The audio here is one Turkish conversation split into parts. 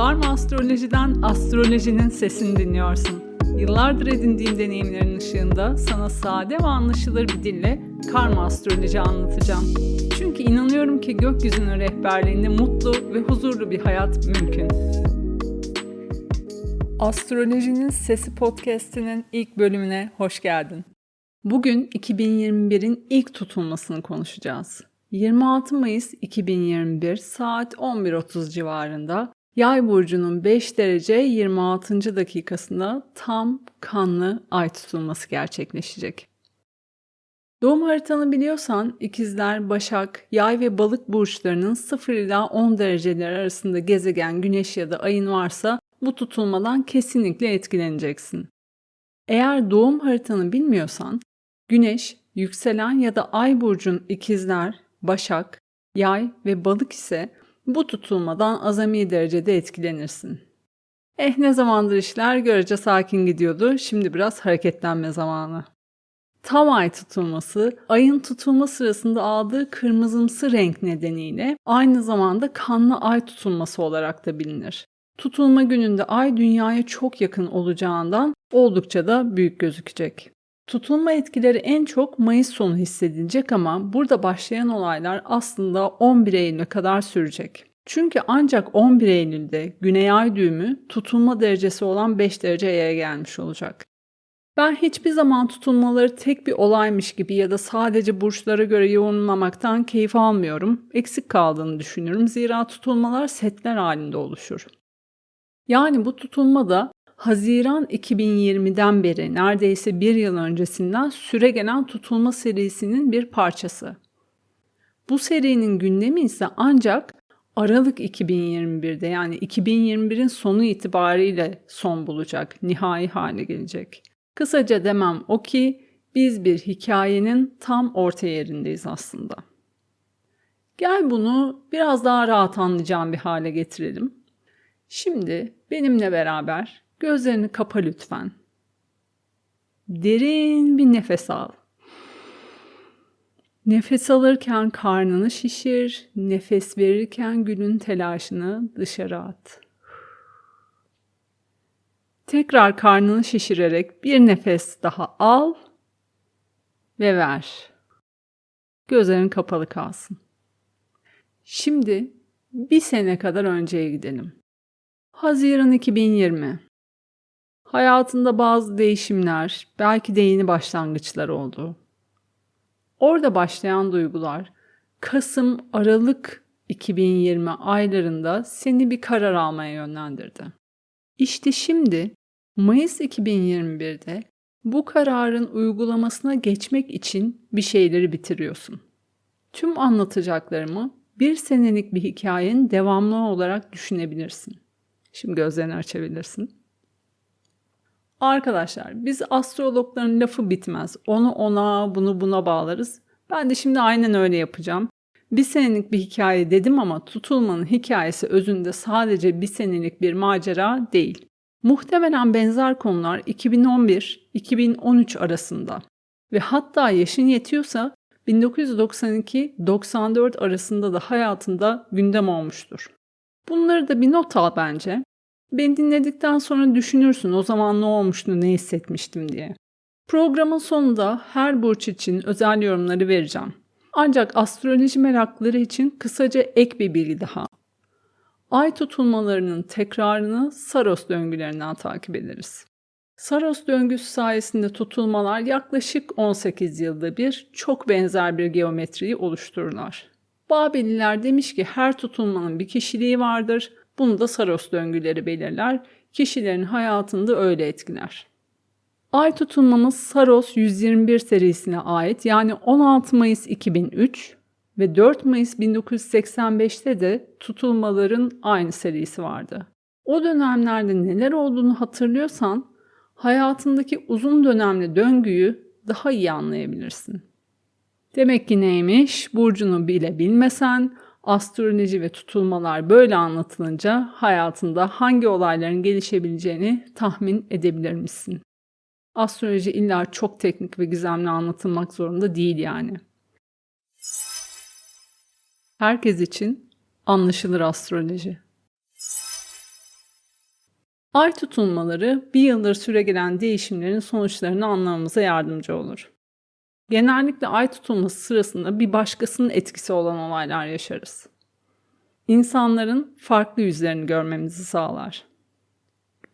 Dharma Astroloji'den astrolojinin sesini dinliyorsun. Yıllardır edindiğim deneyimlerin ışığında sana sade ve anlaşılır bir dille karma astroloji anlatacağım. Çünkü inanıyorum ki gökyüzünün rehberliğinde mutlu ve huzurlu bir hayat mümkün. Astrolojinin Sesi podcast'inin ilk bölümüne hoş geldin. Bugün 2021'in ilk tutulmasını konuşacağız. 26 Mayıs 2021 saat 11.30 civarında Yay burcunun 5 derece 26. dakikasında tam kanlı ay tutulması gerçekleşecek. Doğum haritanı biliyorsan ikizler, başak, yay ve balık burçlarının 0 ila 10 dereceler arasında gezegen, güneş ya da ayın varsa bu tutulmadan kesinlikle etkileneceksin. Eğer doğum haritanı bilmiyorsan güneş, yükselen ya da ay burcun ikizler, başak, yay ve balık ise bu tutulmadan azami derecede etkilenirsin. Eh ne zamandır işler görece sakin gidiyordu, şimdi biraz hareketlenme zamanı. Tam ay tutulması, ayın tutulma sırasında aldığı kırmızımsı renk nedeniyle aynı zamanda kanlı ay tutulması olarak da bilinir. Tutulma gününde ay dünyaya çok yakın olacağından oldukça da büyük gözükecek. Tutulma etkileri en çok Mayıs sonu hissedilecek ama burada başlayan olaylar aslında 11 Eylül'e kadar sürecek. Çünkü ancak 11 Eylül'de Güney Ay düğümü tutulma derecesi olan 5 dereceye gelmiş olacak. Ben hiçbir zaman tutulmaları tek bir olaymış gibi ya da sadece burçlara göre yorumlamaktan keyif almıyorum. Eksik kaldığını düşünüyorum. Zira tutulmalar setler halinde oluşur. Yani bu tutulma da Haziran 2020'den beri neredeyse bir yıl öncesinden süre gelen tutulma serisinin bir parçası. Bu serinin gündemi ise ancak Aralık 2021'de yani 2021'in sonu itibariyle son bulacak, nihai hale gelecek. Kısaca demem o ki biz bir hikayenin tam orta yerindeyiz aslında. Gel bunu biraz daha rahat anlayacağım bir hale getirelim. Şimdi benimle beraber gözlerini kapa lütfen. Derin bir nefes al. Nefes alırken karnını şişir, nefes verirken günün telaşını dışarı at. Tekrar karnını şişirerek bir nefes daha al ve ver. Gözlerin kapalı kalsın. Şimdi bir sene kadar önceye gidelim. Haziran 2020. Hayatında bazı değişimler, belki de yeni başlangıçlar oldu. Orada başlayan duygular Kasım, Aralık 2020 aylarında seni bir karar almaya yönlendirdi. İşte şimdi Mayıs 2021'de bu kararın uygulamasına geçmek için bir şeyleri bitiriyorsun. Tüm anlatacaklarımı bir senelik bir hikayenin devamlı olarak düşünebilirsin. Şimdi gözlerini açabilirsin. Arkadaşlar biz astrologların lafı bitmez. Onu ona, bunu buna bağlarız. Ben de şimdi aynen öyle yapacağım. Bir senelik bir hikaye dedim ama tutulmanın hikayesi özünde sadece bir senelik bir macera değil. Muhtemelen benzer konular 2011-2013 arasında ve hatta yaşın yetiyorsa 1992-94 arasında da hayatında gündem olmuştur. Bunları da bir not al bence. Beni dinledikten sonra düşünürsün o zaman ne olmuştu, ne hissetmiştim diye. Programın sonunda her burç için özel yorumları vereceğim. Ancak astroloji merakları için kısaca ek bir bilgi daha. Ay tutulmalarının tekrarını Saros döngülerinden takip ederiz. Saros döngüsü sayesinde tutulmalar yaklaşık 18 yılda bir çok benzer bir geometriyi oluştururlar. Babeliler demiş ki her tutulmanın bir kişiliği vardır. Bunu da Saros döngüleri belirler. Kişilerin hayatında öyle etkiler. Ay tutulmamız Saros 121 serisine ait yani 16 Mayıs 2003 ve 4 Mayıs 1985'te de tutulmaların aynı serisi vardı. O dönemlerde neler olduğunu hatırlıyorsan hayatındaki uzun dönemli döngüyü daha iyi anlayabilirsin. Demek ki neymiş? Burcunu bile bilmesen astroloji ve tutulmalar böyle anlatılınca hayatında hangi olayların gelişebileceğini tahmin edebilir misin? Astroloji illa çok teknik ve gizemli anlatılmak zorunda değil yani. Herkes için anlaşılır astroloji. Ay tutulmaları bir yıldır süregelen değişimlerin sonuçlarını anlamamıza yardımcı olur. Genellikle ay tutulması sırasında bir başkasının etkisi olan olaylar yaşarız. İnsanların farklı yüzlerini görmemizi sağlar.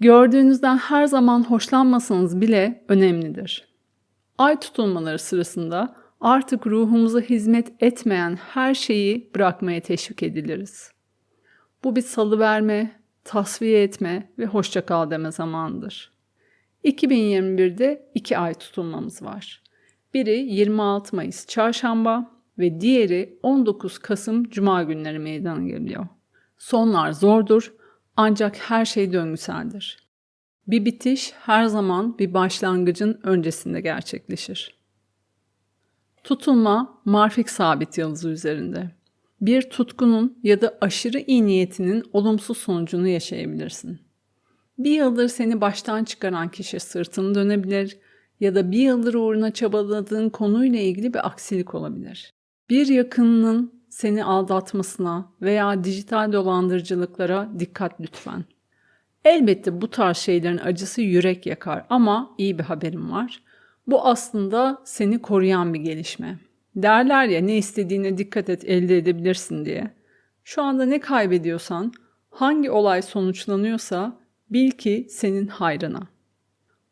Gördüğünüzden her zaman hoşlanmasanız bile önemlidir. Ay tutulmaları sırasında artık ruhumuza hizmet etmeyen her şeyi bırakmaya teşvik ediliriz. Bu bir salı verme, tasfiye etme ve hoşça kal deme zamanıdır. 2021'de iki ay tutulmamız var. Biri 26 Mayıs çarşamba ve diğeri 19 Kasım cuma günleri meydana geliyor. Sonlar zordur ancak her şey döngüseldir. Bir bitiş her zaman bir başlangıcın öncesinde gerçekleşir. Tutulma marfik sabit yıldızı üzerinde. Bir tutkunun ya da aşırı iyi niyetinin olumsuz sonucunu yaşayabilirsin. Bir yıldır seni baştan çıkaran kişi sırtını dönebilir ya da bir yıldır uğruna çabaladığın konuyla ilgili bir aksilik olabilir. Bir yakınının seni aldatmasına veya dijital dolandırıcılıklara dikkat lütfen. Elbette bu tarz şeylerin acısı yürek yakar ama iyi bir haberim var. Bu aslında seni koruyan bir gelişme. Derler ya ne istediğine dikkat et elde edebilirsin diye. Şu anda ne kaybediyorsan, hangi olay sonuçlanıyorsa bil ki senin hayrına.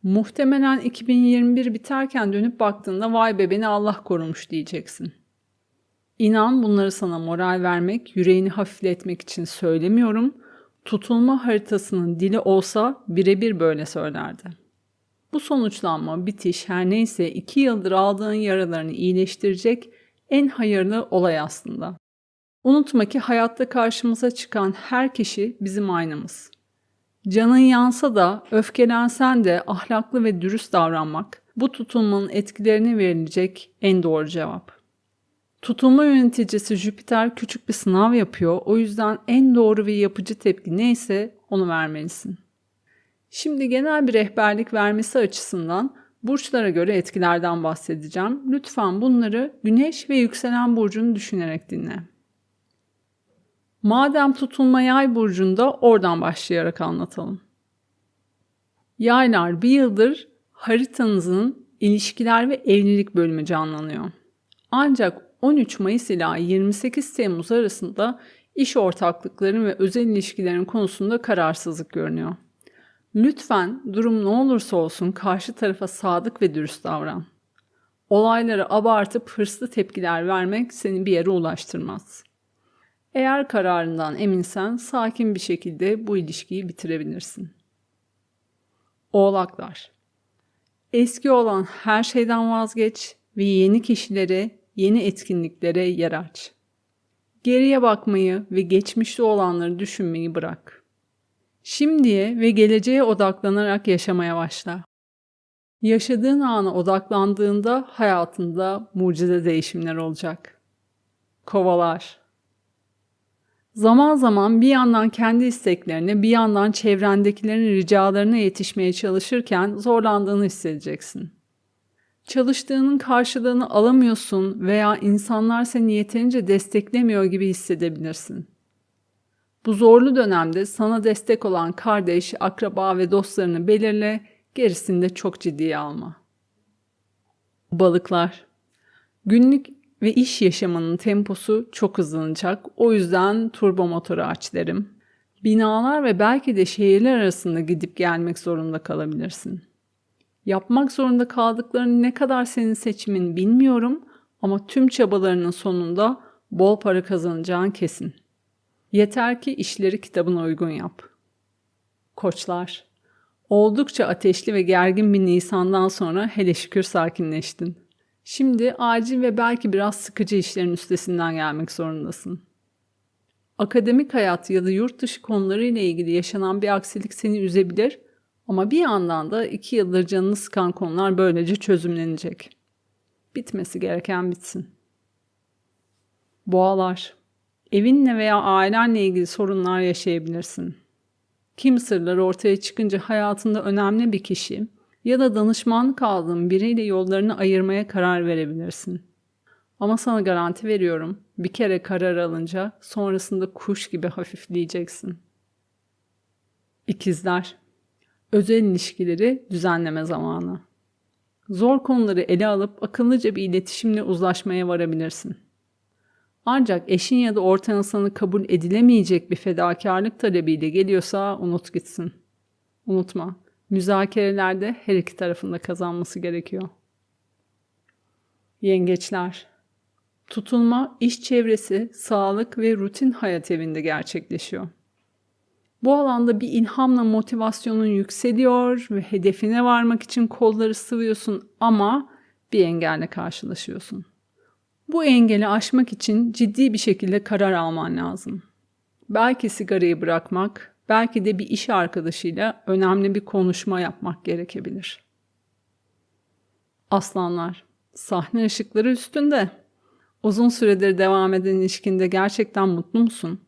Muhtemelen 2021 biterken dönüp baktığında vay be beni Allah korumuş diyeceksin. İnan bunları sana moral vermek, yüreğini hafifletmek için söylemiyorum. Tutulma haritasının dili olsa birebir böyle söylerdi. Bu sonuçlanma, bitiş her neyse iki yıldır aldığın yaralarını iyileştirecek en hayırlı olay aslında. Unutma ki hayatta karşımıza çıkan her kişi bizim aynamız. Canın yansa da, öfkelensen de ahlaklı ve dürüst davranmak bu tutulmanın etkilerine verilecek en doğru cevap. Tutulma yöneticisi Jüpiter küçük bir sınav yapıyor. O yüzden en doğru ve yapıcı tepki neyse onu vermelisin. Şimdi genel bir rehberlik vermesi açısından burçlara göre etkilerden bahsedeceğim. Lütfen bunları güneş ve yükselen burcunu düşünerek dinle. Madem tutulma yay burcunda oradan başlayarak anlatalım. Yaylar bir yıldır haritanızın ilişkiler ve evlilik bölümü canlanıyor. Ancak 13 Mayıs ila 28 Temmuz arasında iş ortaklıkların ve özel ilişkilerin konusunda kararsızlık görünüyor. Lütfen durum ne olursa olsun karşı tarafa sadık ve dürüst davran. Olayları abartıp hırslı tepkiler vermek seni bir yere ulaştırmaz. Eğer kararından eminsen sakin bir şekilde bu ilişkiyi bitirebilirsin. Oğlaklar Eski olan her şeyden vazgeç ve yeni kişilere, yeni etkinliklere yer aç. Geriye bakmayı ve geçmişte olanları düşünmeyi bırak. Şimdiye ve geleceğe odaklanarak yaşamaya başla. Yaşadığın ana odaklandığında hayatında mucize değişimler olacak. Kovalar Zaman zaman bir yandan kendi isteklerine, bir yandan çevrendekilerin ricalarına yetişmeye çalışırken zorlandığını hissedeceksin. Çalıştığının karşılığını alamıyorsun veya insanlar seni yeterince desteklemiyor gibi hissedebilirsin. Bu zorlu dönemde sana destek olan kardeş, akraba ve dostlarını belirle, gerisini de çok ciddiye alma. Balıklar Günlük ve iş yaşamının temposu çok hızlanacak. O yüzden turbo motoru aç derim. Binalar ve belki de şehirler arasında gidip gelmek zorunda kalabilirsin. Yapmak zorunda kaldıkların ne kadar senin seçimin bilmiyorum ama tüm çabalarının sonunda bol para kazanacağın kesin. Yeter ki işleri kitabına uygun yap. Koçlar, oldukça ateşli ve gergin bir Nisan'dan sonra hele şükür sakinleştin. Şimdi acil ve belki biraz sıkıcı işlerin üstesinden gelmek zorundasın. Akademik hayat ya da yurt dışı konuları ile ilgili yaşanan bir aksilik seni üzebilir ama bir yandan da iki yıldır canını sıkan konular böylece çözümlenecek. Bitmesi gereken bitsin. Boğalar Evinle veya ailenle ilgili sorunlar yaşayabilirsin. Kim sırları ortaya çıkınca hayatında önemli bir kişi ya da danışmanlık aldığın biriyle yollarını ayırmaya karar verebilirsin. Ama sana garanti veriyorum, bir kere karar alınca sonrasında kuş gibi hafifleyeceksin. İkizler Özel ilişkileri düzenleme zamanı. Zor konuları ele alıp akıllıca bir iletişimle uzlaşmaya varabilirsin. Ancak eşin ya da orta insanı kabul edilemeyecek bir fedakarlık talebiyle geliyorsa unut gitsin. Unutma, müzakerelerde her iki tarafında kazanması gerekiyor. Yengeçler Tutulma, iş çevresi, sağlık ve rutin hayat evinde gerçekleşiyor. Bu alanda bir ilhamla motivasyonun yükseliyor ve hedefine varmak için kolları sıvıyorsun ama bir engelle karşılaşıyorsun. Bu engeli aşmak için ciddi bir şekilde karar alman lazım. Belki sigarayı bırakmak, belki de bir iş arkadaşıyla önemli bir konuşma yapmak gerekebilir. Aslanlar, sahne ışıkları üstünde. Uzun süredir devam eden ilişkinde gerçekten mutlu musun?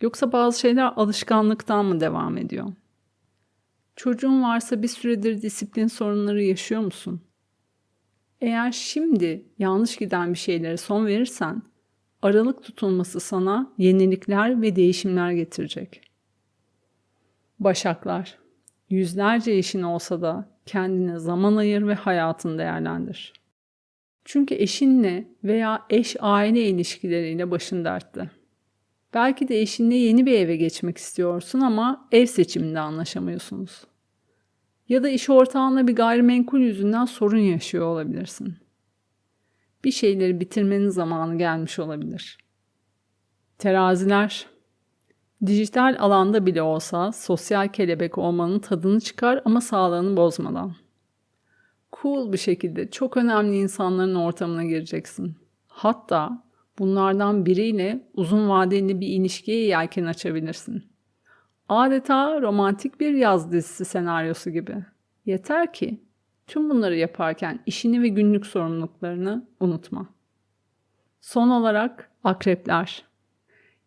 Yoksa bazı şeyler alışkanlıktan mı devam ediyor? Çocuğun varsa bir süredir disiplin sorunları yaşıyor musun? Eğer şimdi yanlış giden bir şeylere son verirsen, aralık tutulması sana yenilikler ve değişimler getirecek. Başaklar, yüzlerce işin olsa da kendine zaman ayır ve hayatını değerlendir. Çünkü eşinle veya eş aile ilişkileriyle başın dertte. Belki de eşinle yeni bir eve geçmek istiyorsun ama ev seçiminde anlaşamıyorsunuz. Ya da iş ortağınla bir gayrimenkul yüzünden sorun yaşıyor olabilirsin. Bir şeyleri bitirmenin zamanı gelmiş olabilir. Teraziler Dijital alanda bile olsa sosyal kelebek olmanın tadını çıkar ama sağlığını bozmadan. Cool bir şekilde çok önemli insanların ortamına gireceksin. Hatta bunlardan biriyle uzun vadeli bir ilişkiye yelken açabilirsin. Adeta romantik bir yaz dizisi senaryosu gibi. Yeter ki tüm bunları yaparken işini ve günlük sorumluluklarını unutma. Son olarak akrepler.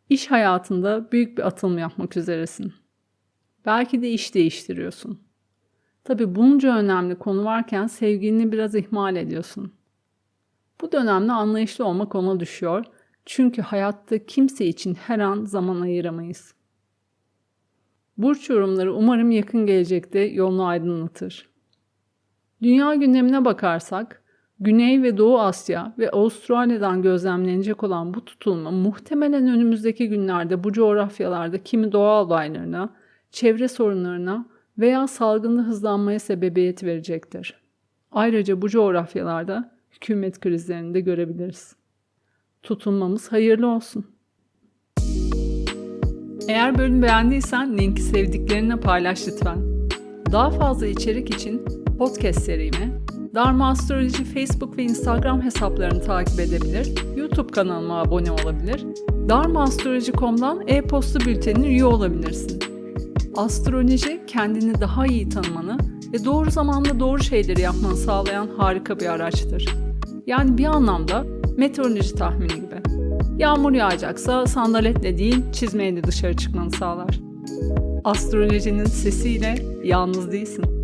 İş hayatında büyük bir atılım yapmak üzeresin. Belki de iş değiştiriyorsun. Tabi bunca önemli konu varken sevgilini biraz ihmal ediyorsun. Bu dönemde anlayışlı olmak ona düşüyor. Çünkü hayatta kimse için her an zaman ayıramayız. Burç yorumları umarım yakın gelecekte yolunu aydınlatır. Dünya gündemine bakarsak, Güney ve Doğu Asya ve Avustralya'dan gözlemlenecek olan bu tutulma muhtemelen önümüzdeki günlerde bu coğrafyalarda kimi doğal olaylarına, çevre sorunlarına veya salgında hızlanmaya sebebiyet verecektir. Ayrıca bu coğrafyalarda hükümet krizlerini de görebiliriz. Tutulmamız hayırlı olsun. Eğer bölümü beğendiysen linki sevdiklerine paylaş lütfen. Daha fazla içerik için podcast serimi Dharma Astroloji Facebook ve Instagram hesaplarını takip edebilir, YouTube kanalıma abone olabilir, dharmaastroloji.com'dan e-posta bültenine üye olabilirsin. Astroloji kendini daha iyi tanımanı ve doğru zamanda doğru şeyleri yapmanı sağlayan harika bir araçtır. Yani bir anlamda meteoroloji tahmini gibi. Yağmur yağacaksa sandaletle değil çizmeyle dışarı çıkmanı sağlar. Astrolojinin sesiyle yalnız değilsin.